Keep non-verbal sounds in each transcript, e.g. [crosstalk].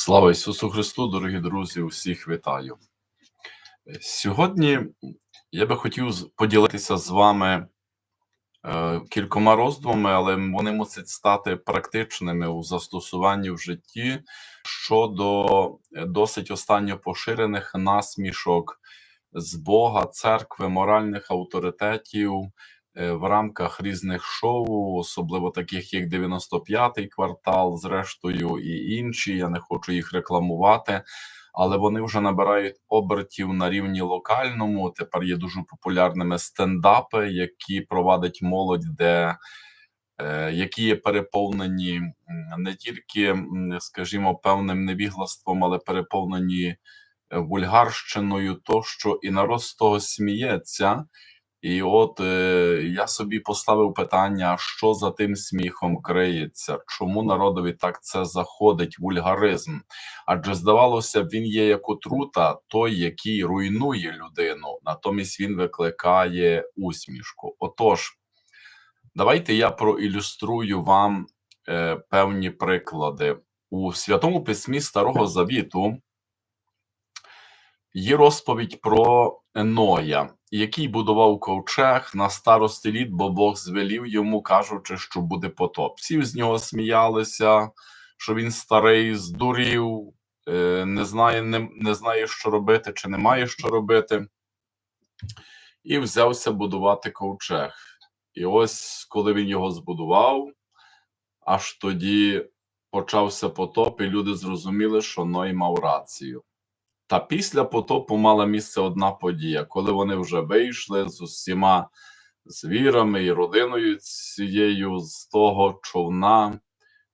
Слава Ісусу Христу, дорогі друзі, усіх вітаю. Сьогодні я би хотів поділитися з вами е, кількома роздумами, але вони мусять стати практичними у застосуванні в житті щодо е, досить останньо поширених насмішок з Бога, церкви, моральних авторитетів е, в рамках різних шоу, особливо таких як 95-й квартал, зрештою, і інші. Я не хочу їх рекламувати, але вони вже набирають обертів на рівні локальному. Тепер є дуже популярними стендапи, які провадить молодь, де е, які є переповнені не тільки, скажімо, певним невіглаством, але переповнені е, вульгарщиною, тощо і народ з того сміється. І от е, я собі поставив питання, що за тим сміхом криється, чому народові так це заходить, вульгаризм? Адже здавалося б, він є як отрута, той, який руйнує людину, натомість він викликає усмішку. Отож, давайте я проілюструю вам е, певні приклади у святому письмі Старого Завіту. Є розповідь про Еноя, який будував ковчег на старости літ, бо Бог звелів йому, кажучи, що буде потоп. Всі з нього сміялися, що він старий, здурів, е, не знає, не, не знає, що робити, чи не має що робити, і взявся будувати ковчег. І ось, коли він його збудував, аж тоді почався потоп, і люди зрозуміли, що Ной мав рацію. Та після потопу мала місце одна подія, коли вони вже вийшли з усіма звірами і родиною цією з того човна.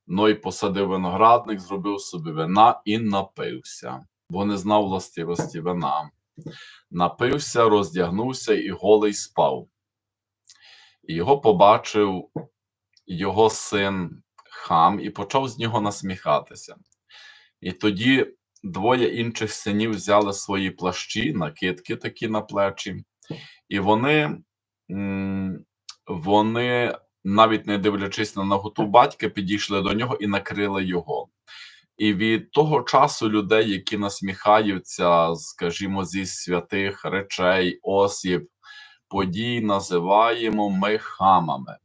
Ной посадив виноградник, зробив собі вина і напився, бо не знав властивості вина. Напився, роздягнувся і голий спав. Його побачив його син хам і почав з нього насміхатися. І тоді двоє інших синів взяли свої плащі, накидки такі на плечі, і вони, вони, навіть не дивлячись на наготу батька, підійшли до нього і накрили його. І від того часу людей, які насміхаються, скажімо, зі святих речей, осіб, подій, називаємо ми хамами.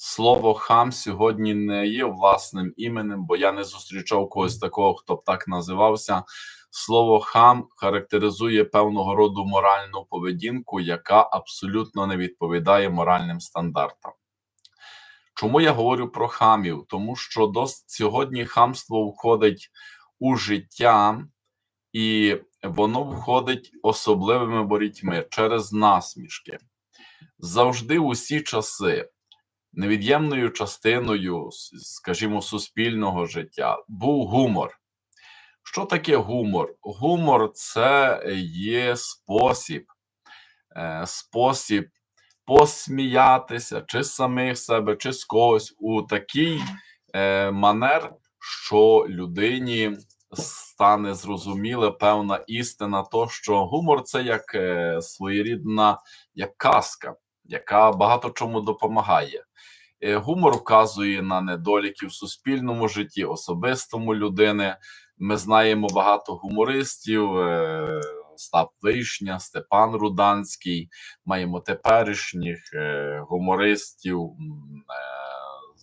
Слово хам сьогодні не є власним іменем, бо я не зустрічав когось такого, хто б так називався. Слово хам характеризує певного роду моральну поведінку, яка абсолютно не відповідає моральним стандартам. Чому я говорю про хамів? Тому що дос- сьогодні хамство входить у життя, і воно входить особливими борітьми через насмішки. Завжди усі часи невід'ємною частиною, скажімо, суспільного життя був гумор. Що таке гумор? Гумор це є спосіб, е, спосіб посміятися чи з самих себе, чи з когось у такий е, манер, що людині стане зрозуміла певна істина, то що гумор це як е, своєрідна як казка, яка багато чому допомагає. Е, Гумор вказує на недоліки в суспільному житті, особистому людини. Ми знаємо багато гумористів: е, Остап Вишня, Степан Руданський. Маємо теперішніх е, гумористів,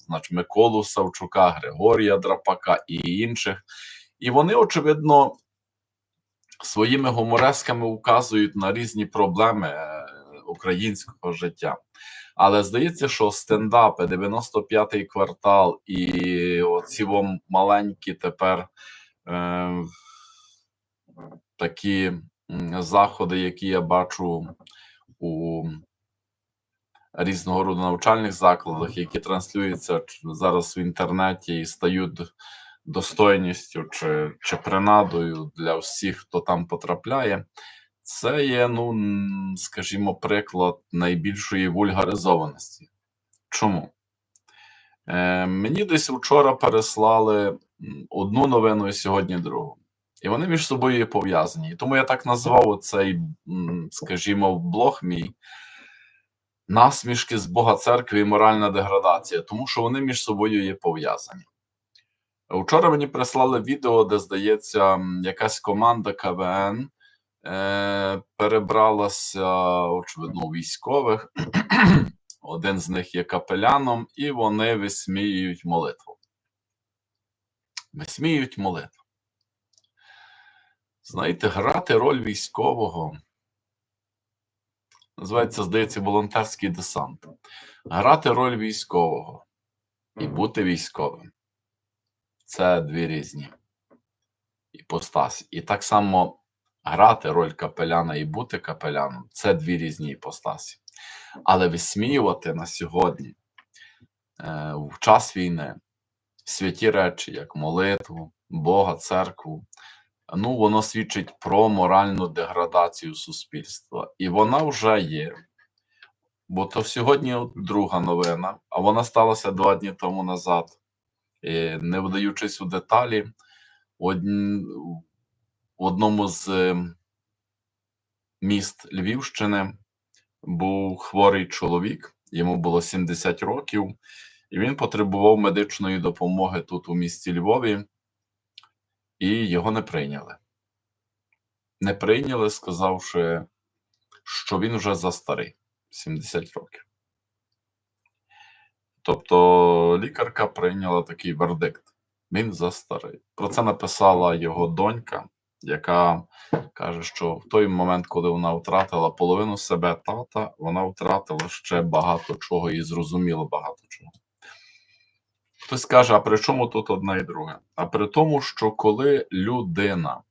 значить Миколу Савчука, Григорія Драпака і інших. І вони, очевидно, своїми гуморесками вказують на різні проблеми українського життя. Але здається, що стендапи, 95-й квартал і оці вам маленькі тепер е, такі заходи, які я бачу у різного роду навчальних закладах, які транслюються зараз в інтернеті і стають достойністю чи, чи принадою для всіх, хто там потрапляє. Це є, ну скажімо, приклад найбільшої вульгаризованості. Чому? Е, мені десь вчора переслали одну новину і сьогодні другу. І вони між собою є пов'язані. І Тому я так назвав цей, скажімо, блог мій насмішки з Бога церкви і моральна деградація, тому що вони між собою є пов'язані. Вчора мені прислали відео, де, здається, якась команда КВН е, перебралася, очевидно, військових. [clears throat] Один з них є капеляном, і вони висміюють молитву. Висміюють молитву. Знаєте, грати роль військового називається, здається, волонтерський десант. Грати роль військового і бути військовим це дві різні іпостасі. І так само грати роль капеляна і бути капеляном це дві різні іпостасі. Але висміювати на сьогодні, е, в час війни, святі речі, як молитву, Бога, церкву, ну, воно свідчить про моральну деградацію суспільства. І вона вже є. Бо то сьогодні друга новина, а вона сталася два дні тому назад. І не вдаючись у деталі, одн... в одному з е, міст Львівщини був хворий чоловік, йому було 70 років, і він потребував медичної допомоги тут, у місті Львові, і його не прийняли. Не прийняли, сказавши, що він вже застарий 70 років. Тобто лікарка прийняла такий вердикт. Він застарий. Про це написала його донька, яка каже, що в той момент, коли вона втратила половину себе тата, вона втратила ще багато чого і зрозуміла багато чого. Хтось каже, а при чому тут одне і друге? А при тому, що коли людина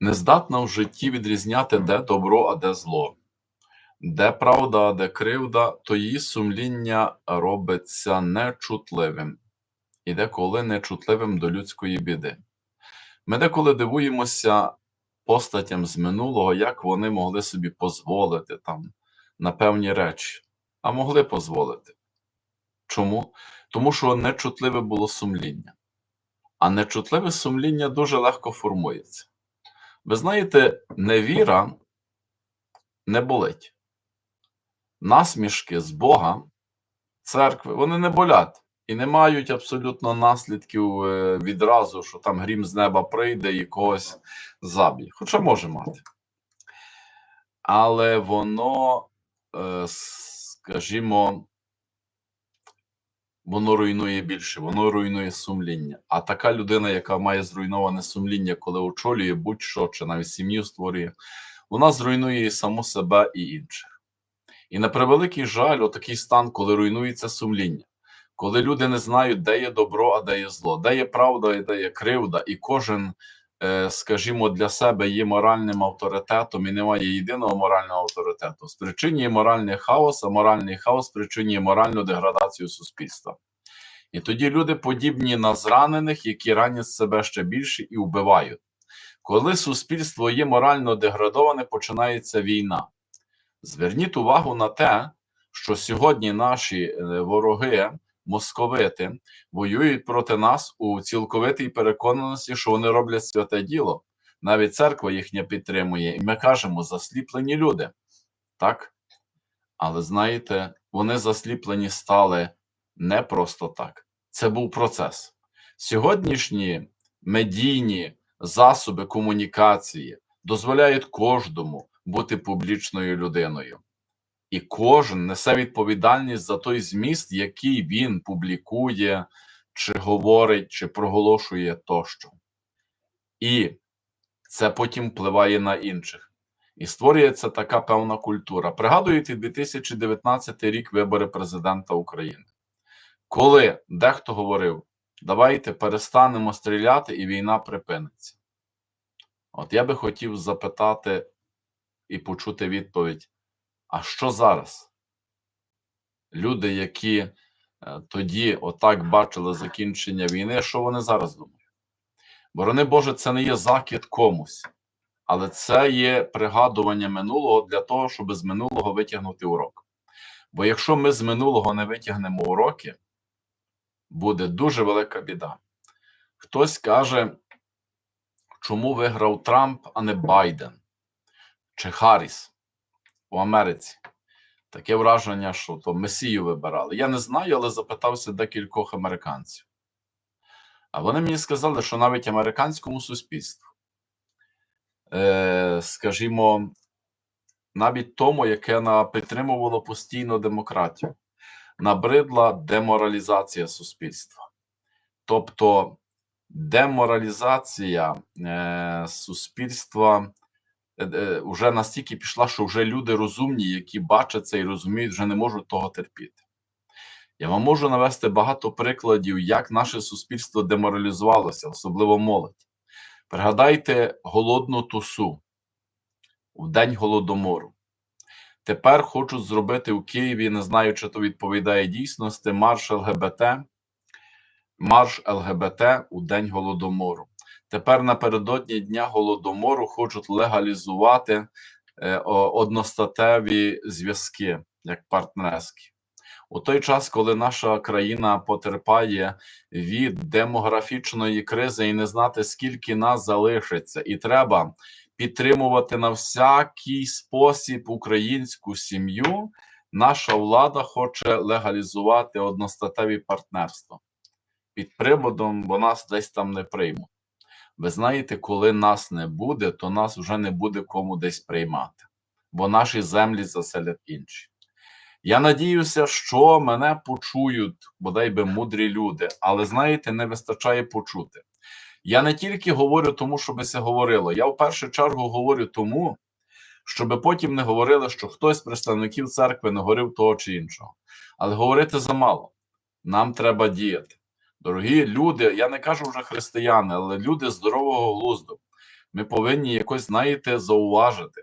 не здатна в житті відрізняти, де добро, а де зло, де правда, а де кривда, то її сумління робиться нечутливим і деколи нечутливим до людської біди. Ми деколи дивуємося постатям з минулого, як вони могли собі дозволити там на певні речі, а могли дозволити. Чому? Тому що нечутливе було сумління. А нечутливе сумління дуже легко формується. Ви знаєте, невіра не болить. Насмішки з Бога, церкви, вони не болять і не мають абсолютно наслідків е, відразу, що там грім з неба прийде і когось заб'є. Хоча може мати. Але воно, е, скажімо, воно руйнує більше, воно руйнує сумління. А така людина, яка має зруйноване сумління, коли очолює будь-що, чи навіть сім'ю створює, вона зруйнує і саму себе і інших. І на превеликий жаль, отакий стан, коли руйнується сумління, коли люди не знають, де є добро, а де є зло, де є правда, і де є кривда, і кожен, е, скажімо, для себе є моральним авторитетом і немає єдиного морального авторитету. Спричинює моральний хаос, а моральний хаос спричинює моральну деградацію суспільства. І тоді люди подібні на зранених, які ранять себе ще більше і вбивають. Коли суспільство є морально деградоване, починається війна. Зверніть увагу на те, що сьогодні наші е, вороги, московити, воюють проти нас у цілковитій переконаності, що вони роблять святе діло. Навіть церква їхня підтримує, і ми кажемо, засліплені люди. Так? Але знаєте, вони засліплені стали не просто так. Це був процес. Сьогоднішні медійні засоби комунікації дозволяють кожному бути публічною людиною. І кожен несе відповідальність за той зміст, який він публікує, чи говорить, чи проголошує тощо. І це потім впливає на інших. І створюється така певна культура. Пригадуєте 2019 рік вибори президента України, коли дехто говорив: давайте перестанемо стріляти, і війна припиниться. От я би хотів запитати і почути відповідь: а що зараз? Люди, які е, тоді отак бачили закінчення війни, що вони зараз думають? Борони Боже, це не є закид комусь, але це є пригадування минулого для того, щоб з минулого витягнути урок. Бо якщо ми з минулого не витягнемо уроки, буде дуже велика біда. Хтось каже, чому виграв Трамп, а не Байден чи Харріс у Америці. Таке враження, що то Месію вибирали. Я не знаю, але запитався декількох американців. А вони мені сказали, що навіть американському суспільству, е, скажімо, навіть тому, яке підтримувало постійно демократію, набридла деморалізація суспільства. Тобто деморалізація е, суспільства вже настільки пішла, що вже люди розумні, які бачать це і розуміють, вже не можуть того терпіти. Я вам можу навести багато прикладів, як наше суспільство деморалізувалося, особливо молодь. Пригадайте голодну тусу в день голодомору. Тепер хочуть зробити у Києві, не знаю, чи то відповідає дійсності, марш ЛГБТ, марш ЛГБТ у день голодомору. Тепер напередодні дня голодомору хочуть легалізувати е, одностатеві зв'язки як партнерські. У той час, коли наша країна потерпає від демографічної кризи і не знати, скільки нас залишиться, і треба підтримувати на всякий спосіб українську сім'ю, наша влада хоче легалізувати одностатеві партнерства під приводом, бо нас десь там не приймуть. Ви знаєте, коли нас не буде, то нас вже не буде кому десь приймати, бо наші землі заселять інші. Я надіюся, що мене почують, бодай би мудрі люди, але знаєте, не вистачає почути. Я не тільки говорю тому, щоб це говорило. Я в першу чергу говорю тому, щоб потім не говорили, що хтось з представників церкви не говорив того чи іншого. Але говорити замало. Нам треба діяти. Дорогі люди, я не кажу вже християни, але люди здорового глузду. Ми повинні якось, знаєте, зауважити,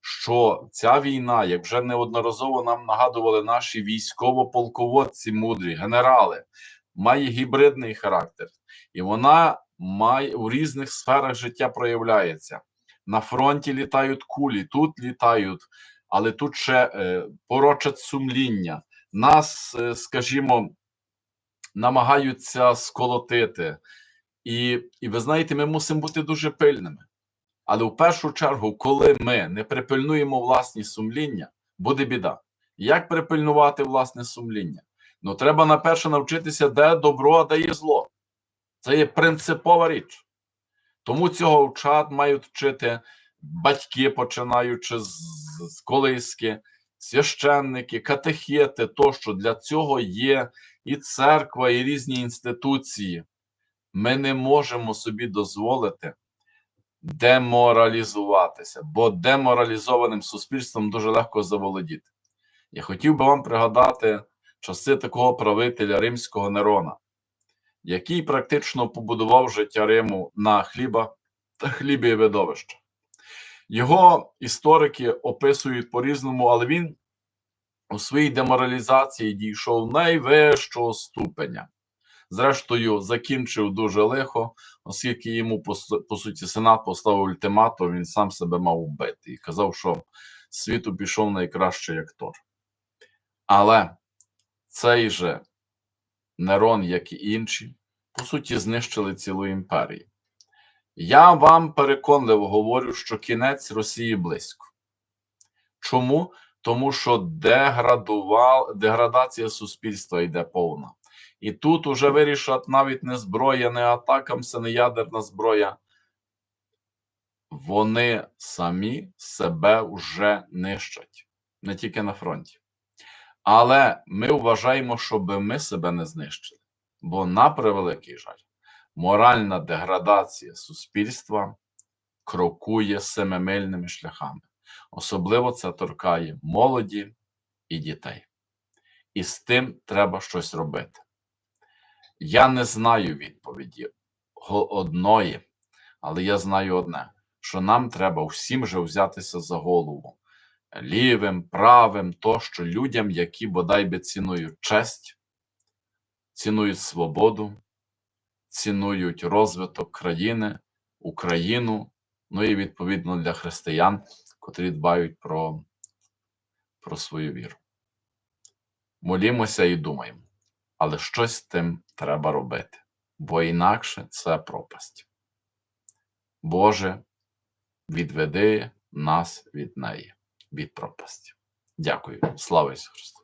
що ця війна, як вже неодноразово нам нагадували наші військово-полководці мудрі, генерали, має гібридний характер, і вона має у різних сферах життя проявляється. На фронті літають кулі, тут літають, але тут ще е, порочать сумління. Нас, е, скажімо, намагаються сколотити. І, і ви знаєте, ми мусимо бути дуже пильними. Але в першу чергу, коли ми не припильнуємо власні сумління, буде біда. Як припильнувати власне сумління? Ну, треба наперше навчитися, де добро, а де є зло. Це є принципова річ. Тому цього вчат мають вчити батьки, починаючи з, з колиски, священники, катехети, тощо для цього є і церква, і різні інституції. Ми не можемо собі дозволити деморалізуватися, бо деморалізованим суспільством дуже легко заволодіти. Я хотів би вам пригадати часи такого правителя римського Нерона, який практично побудував життя Риму на хліба та хлібі і видовища. Його історики описують по-різному, але він у своїй деморалізації дійшов найвищого ступеня. Зрештою, закінчив дуже лихо, оскільки йому, по, суті, Сенат поставив ультиматум, він сам себе мав вбити і казав, що світу пішов найкращий актор. Але цей же Нерон, як і інші, по суті, знищили цілу імперію. Я вам переконливо говорю, що кінець Росії близько. Чому? Тому що деградував, деградація суспільства йде повна. І тут уже вирішать навіть не зброя, не атакам, це не ядерна зброя. Вони самі себе вже нищать, не тільки на фронті. Але ми вважаємо, щоб ми себе не знищили. Бо, на превеликий жаль, моральна деградація суспільства крокує семимильними шляхами. Особливо це торкає молоді і дітей. І з тим треба щось робити. Я не знаю відповіді одної, але я знаю одне: що нам треба всім же взятися за голову лівим, правим, тощо людям, які бодай би цінують честь, цінують свободу, цінують розвиток країни, Україну, ну і відповідно для християн, котрі дбають про, про свою віру. Молімося і думаємо, але щось з тим треба робити, бо інакше це пропасть. Боже, відведи нас від неї, від пропасті. Дякую. Слава Ісусу!